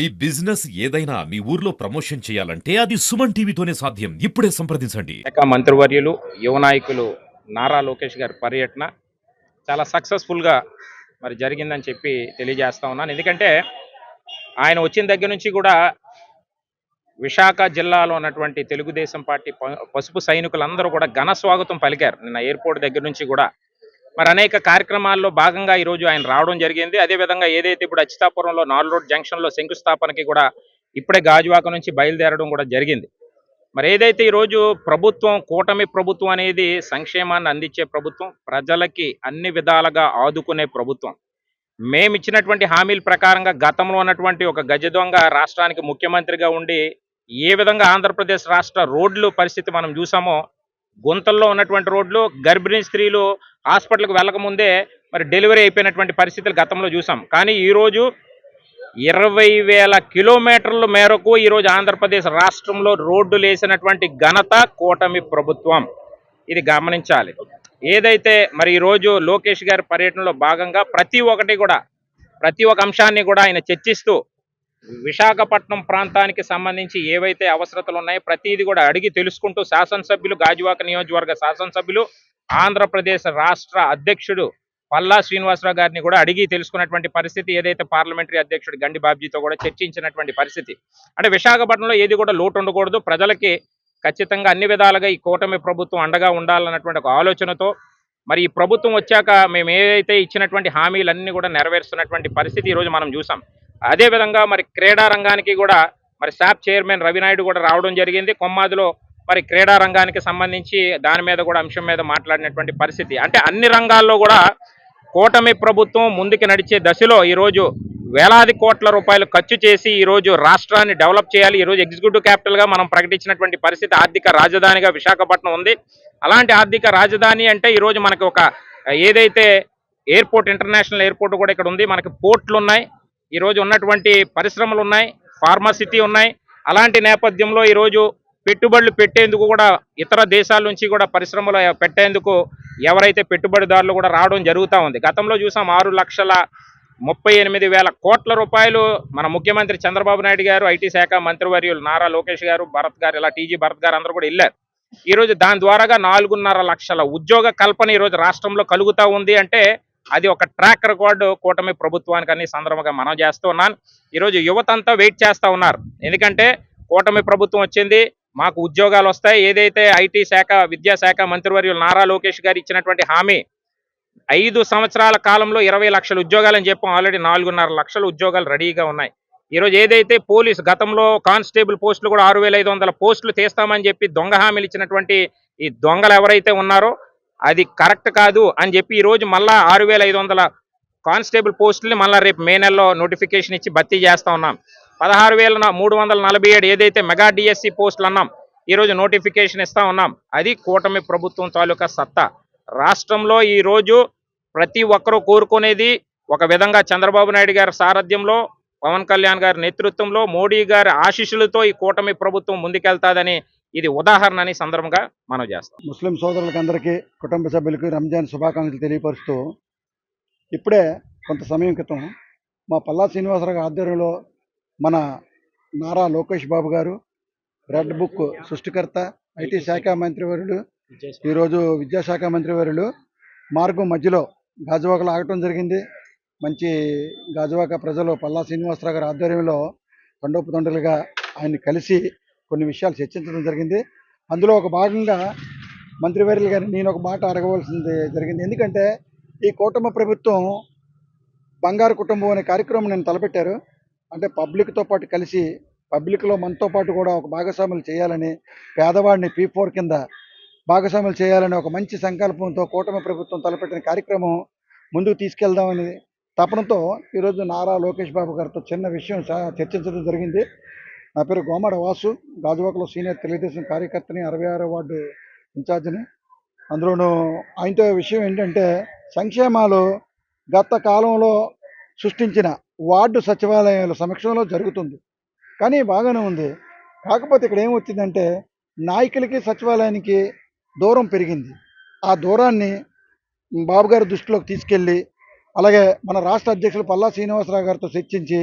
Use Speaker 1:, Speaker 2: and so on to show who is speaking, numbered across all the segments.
Speaker 1: ఈ బిజినెస్ ఏదైనా మీ ఊర్లో ప్రమోషన్ చేయాలంటే అది సుమన్ టీవీతోనే సాధ్యం. ఇప్పుడే సంప్రదించండి.
Speaker 2: శాఖ మంత్రివర్యులు యువ నాయకులు నారా లోకేష్ గారి పర్యటన చాలా సక్సెస్ఫుల్గా మరి జరిగిందని చెప్పి తెలియజేస్తా ఉన్నాను. ఎందుకంటే ఆయన వచ్చిన దగ్గర నుంచి కూడా విశాఖ జిల్లాలో ఉన్నటువంటి తెలుగుదేశం పార్టీ ప- పసుపు సైనికులందరూ కూడా ఘన స్వాగతం పలికారు. నిన్న ఎయిర్పోర్ట్ దగ్గర నుంచి కూడా మరి అనేక కార్యక్రమాల్లో భాగంగా ఈరోజు ఆయన రావడం జరిగింది. అదేవిధంగా ఏదైతే ఇప్పుడు అచ్చితాపురంలో నాలుగు రోడ్ జంక్షన్లో శంకుస్థాపనకి కూడా ఇప్పుడే గాజువాక నుంచి బయలుదేరడం కూడా జరిగింది. మరి ఏదైతే ఈరోజు ప్రభుత్వం కూటమి ప్రభుత్వం అనేది సంక్షేమాన్ని అందించే ప్రభుత్వం ప్రజలకి అన్ని విధాలుగా ఆదుకునే ప్రభుత్వం. మేము ఇచ్చినటువంటి హామీల ప్రకారంగా గతంలో ఉన్నటువంటి ఒక గజ దొంగ రాష్ట్రానికి ముఖ్యమంత్రిగా ఉండి ఏ విధంగా ఆంధ్రప్రదేశ్ రాష్ట్ర రోడ్లు పరిస్థితి మనం చూసామో గుంతల్లో ఉన్నటువంటి రోడ్లు గర్భిణీ స్త్రీలు హాస్పిటల్కి వెళ్ళకముందే మరి డెలివరీ అయిపోయినటువంటి పరిస్థితులు గతంలో చూసాం. కానీ ఈరోజు ఇరవై వేల కిలోమీటర్ల మేరకు ఈరోజు ఆంధ్రప్రదేశ్ రాష్ట్రంలో రోడ్డు లేసినటువంటి ఘనత కూటమి ప్రభుత్వం. ఇది గమనించాలి. ఏదైతే మరి ఈరోజు లోకేష్ గారి పర్యటనలో భాగంగా ప్రతి ఒక్కటి కూడా ప్రతి ఒక్క అంశాన్ని కూడా ఆయన చర్చిస్తూ విశాఖపట్నం ప్రాంతానికి సంబంధించి ఏవైతే అవసరతలు ఉన్నాయో ప్రతిదీ కూడా అడిగి తెలుసుకుంటూ శాసనసభ్యులు గాజువాక నియోజకవర్గ శాసనసభ్యులు ఆంధ్రప్రదేశ్ రాష్ట్ర అధ్యక్షుడు పల్లా శ్రీనివాసరావు గారిని కూడా అడిగి తెలుసుకున్నటువంటి పరిస్థితి ఏదైతే పార్లమెంటరీ అధ్యక్షుడు గండి బాబ్జీతో కూడా చర్చించినటువంటి పరిస్థితి. అంటే విశాఖపట్నంలో ఏది కూడా లోటు ఉండకూడదు. ప్రజలకి ఖచ్చితంగా అన్ని విధాలుగా ఈ కూటమి ప్రభుత్వం అండగా ఉండాలన్నటువంటి ఒక ఆలోచనతో మరి ఈ ప్రభుత్వం వచ్చాక మేము ఏదైతే ఇచ్చినటువంటి హామీలన్నీ కూడా నెరవేరుస్తున్నటువంటి పరిస్థితి ఈరోజు మనం చూసాం. అదేవిధంగా మరి క్రీడా రంగానికి కూడా మరి సాప్ చైర్మన్ రవినాయుడు కూడా రావడం జరిగింది. కొమ్మాదిలో మరి క్రీడా రంగానికి సంబంధించి దాని మీద కూడా అంశం మీద మాట్లాడినటువంటి పరిస్థితి. అంటే అన్ని రంగాల్లో కూడా కూటమి ప్రభుత్వం ముందుకు నడిచే దశలో ఈరోజు వేలాది కోట్ల రూపాయలు ఖర్చు చేసి ఈరోజు రాష్ట్రాన్ని డెవలప్ చేయాలి. ఈరోజు ఎగ్జిక్యూటివ్ క్యాపిటల్గా మనం ప్రకటించినటువంటి పరిస్థితి ఆర్థిక రాజధానిగా విశాఖపట్నం ఉంది. అలాంటి ఆర్థిక రాజధాని అంటే ఈరోజు మనకి ఒక ఏదైతే ఎయిర్పోర్ట్ ఇంటర్నేషనల్ ఎయిర్పోర్ట్ కూడా ఇక్కడ ఉంది. మనకి పోర్ట్లు ఉన్నాయి. ఈరోజు ఉన్నటువంటి పరిశ్రమలు ఉన్నాయి ఫార్మాసిటీ ఉన్నాయి. అలాంటి నేపథ్యంలో ఈరోజు పెట్టుబడులు పెట్టేందుకు కూడా ఇతర దేశాల నుంచి కూడా పరిశ్రమలు పెట్టేందుకు ఎవరైతే పెట్టుబడిదారులు కూడా రావడం జరుగుతూ ఉంది. గతంలో చూసాం ఆరు లక్షల ముప్పై ఎనిమిది వేల కోట్ల రూపాయలు మన ముఖ్యమంత్రి చంద్రబాబు నాయుడు గారు ఐటీ శాఖ మంత్రివర్యులు నారా లోకేష్ గారు భరత్ గారు ఇలా టీజీ భరత్ గారు అందరూ కూడా వెళ్ళారు. ఈరోజు దాని ద్వారాగా నాలుగున్నర లక్షల ఉద్యోగ కల్పన ఈరోజు రాష్ట్రంలో కలుగుతా ఉంది అంటే అది ఒక ట్రాక్ రికార్డు కూటమి ప్రభుత్వానికి అన్ని సందర్భంగా మనం చేస్తూ ఉన్నాను ఈరోజు యువతంతా వెయిట్ చేస్తూ ఉన్నారు. ఎందుకంటే కూటమి ప్రభుత్వం వచ్చింది మాకు ఉద్యోగాలు వస్తాయి. ఏదైతే ఐటీ శాఖ విద్యాశాఖ మంత్రివర్యులు నారా లోకేష్ గారు ఇచ్చినటువంటి హామీ ఐదు సంవత్సరాల కాలంలో ఇరవై లక్షల ఉద్యోగాలని చెప్పాం. ఆల్రెడీ నాలుగున్నర లక్షల ఉద్యోగాలు రెడీగా ఉన్నాయి. ఈరోజు ఏదైతే పోలీస్ గతంలో కానిస్టేబుల్ పోస్టులు కూడా ఆరు వేల ఐదు వందల పోస్టులు తీస్తామని చెప్పి దొంగ హామీలు ఇచ్చినటువంటి ఈ దొంగలు ఎవరైతే ఉన్నారో అది కరెక్ట్ కాదు అని చెప్పి ఈరోజు మళ్ళా ఆరు వేల ఐదు వందల కానిస్టేబుల్ పోస్టుల్ని మళ్ళీ రేపు మే నెలలో నోటిఫికేషన్ ఇచ్చి భర్తీ చేస్తా ఉన్నాం. పదహారు వేల మూడు వందల నలభై ఏడు ఏదైతే మెగా డిఎస్సి పోస్టులు అన్నాం ఈరోజు నోటిఫికేషన్ ఇస్తా ఉన్నాం. అది కూటమి ప్రభుత్వం తాలూకా సత్తా. రాష్ట్రంలో ఈరోజు ప్రతి ఒక్కరూ కోరుకునేది ఒక విధంగా చంద్రబాబు నాయుడు గారి సారథ్యంలో పవన్ కళ్యాణ్ గారి నేతృత్వంలో మోడీ గారి ఆశీస్సులతో ఈ కూటమి ప్రభుత్వం ముందుకెళ్తాదని ఇది ఉదాహరణ అని సందర్భంగా మనం చేస్తాం.
Speaker 3: ముస్లిం సోదరులకు అందరికీ కుటుంబ సభ్యులకు రంజాన్ శుభాకాంక్షలు తెలియపరుస్తూ ఇప్పుడే కొంత సమయం క్రితం మా పల్లా శ్రీనివాసరావు ఆధ్వర్యంలో మన నారా లోకేష్ బాబు గారు రెడ్ బుక్ సృష్టికర్త ఐటీ శాఖ మంత్రివర్యులు ఈరోజు విద్యాశాఖ మంత్రివర్యులు మార్గం మధ్యలో గాజువాకలో ఆగటం జరిగింది. మంచి గాజువాక ప్రజలు పల్లా శ్రీనివాసరావు గారి ఆధ్వర్యంలో తండోపు తండ్రులుగా ఆయన్ని కలిసి కొన్ని విషయాలు చర్చించడం జరిగింది. అందులో ఒక భాగంగా మంత్రివర్యులు గారిని నేను ఒక మాట అడగవలసింది జరిగింది. ఎందుకంటే ఈ కూటమి ప్రభుత్వం బంగారు కుటుంబం అనే కార్యక్రమం నేను తలపెట్టారు. అంటే పబ్లిక్తో పాటు కలిసి పబ్లిక్లో మనతో పాటు కూడా ఒక భాగస్వాములు చేయాలని పేదవాడిని పీ ఫోర్ కింద భాగస్వాములు చేయాలని ఒక మంచి సంకల్పంతో కూటమి ప్రభుత్వం తలపెట్టిన కార్యక్రమం ముందుకు తీసుకెళ్దామని తపనతో ఈరోజు నారా లోకేష్ బాబు గారితో చిన్న విషయం చా- చర్చించడం జరిగింది. నా పేరు గోమాడ వాసు. గాజువాకలో సీనియర్ తెలుగుదేశం కార్యకర్తని అరవై ఆరో వార్డు ఇన్ఛార్జిని. అందులోనూ ఆయనతో విషయం ఏంటంటే సంక్షేమాలు గత కాలంలో సృష్టించిన వార్డు సచివాలయాల సమక్షంలో జరుగుతుంది. కానీ బాగానే ఉంది. కాకపోతే ఇక్కడ ఏమొచ్చిందంటే నాయకులకి సచివాలయానికి దూరం పెరిగింది. ఆ దూరాన్ని బాబు గారి దృష్టిలోకి తీసుకెళ్ళి అలాగే మన రాష్ట్ర అధ్యక్షులు పల్లా శ్రీనివాసరావు గారితో చర్చించి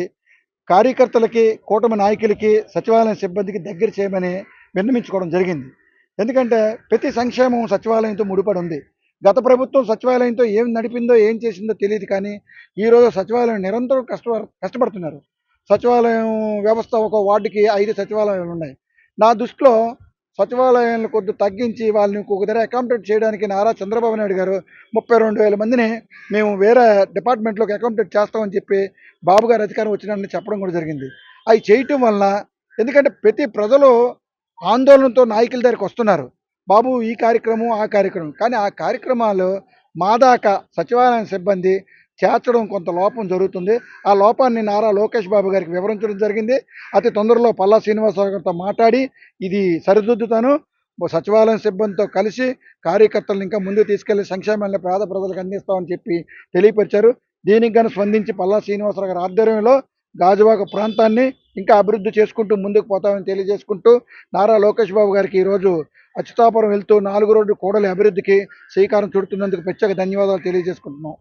Speaker 3: కార్యకర్తలకి కూటమి నాయకులకి సచివాలయం సిబ్బందికి దగ్గర చేయమని విన్నమించుకోవడం జరిగింది. ఎందుకంటే ప్రతి సంక్షేమం సచివాలయంతో ముడిపడి ఉంది. గత ప్రభుత్వం సచివాలయంతో ఏం నడిపిందో ఏం చేసిందో తెలియదు కానీ ఈరోజు సచివాలయం నిరంతరం కష్ట కష్టపడుతున్నారు. సచివాలయం వ్యవస్థ ఒక వార్డుకి ఐదు సచివాలయాలు ఉన్నాయి. నా దృష్టిలో సచివాలయాలను కొద్ది తగ్గించి వాళ్ళని ఒక దగ్గర అకామిడేట్ చేయడానికి నారా చంద్రబాబు నాయుడు గారు ముప్పై రెండు వేల మందిని మేము వేరే డిపార్ట్మెంట్లోకి అకామిడేట్ చేస్తామని చెప్పి బాబు గారు అధికారం వచ్చినారని చెప్పడం కూడా జరిగింది. అవి చేయటం వలన ఎందుకంటే ప్రతి ప్రజలు ఆందోళనతో నాయకుల దగ్గరికి వస్తున్నారు. బాబు ఈ కార్యక్రమం ఆ కార్యక్రమం. కానీ ఆ కార్యక్రమాలు మా దాకా సచివాలయం సిబ్బంది చేర్చడం కొంత లోపం జరుగుతుంది. ఆ లోపాన్ని నారా లోకేష్ బాబు గారికి వివరించడం జరిగింది. అతి తొందరలో పల్లా శ్రీనివాసరావు గారితో మాట్లాడి ఇది సరిదిద్దుతాను. సచివాలయం సిబ్బందితో కలిసి కార్యకర్తలను ఇంకా ముందుకు తీసుకెళ్ళి సంక్షేమాన్ని పేద ప్రజలకు అందిస్తామని చెప్పి తెలియపరిచారు. దీనికి గాను స్పందించి పల్లా శ్రీనివాసరావు గారి ఆధ్వర్యంలో గాజువాక ప్రాంతాన్ని ఇంకా అభివృద్ధి చేసుకుంటూ ముందుకు పోతామని తెలియజేసుకుంటూ నారా లోకేష్ బాబు గారికి ఈరోజు అచ్యుతాపురం వెళ్తూ నాలుగు రోడ్డు కూడలి అభివృద్ధికి శ్రీకారం చుడుతున్నందుకు ప్రత్యేక ధన్యవాదాలు తెలియజేసుకుంటున్నాం.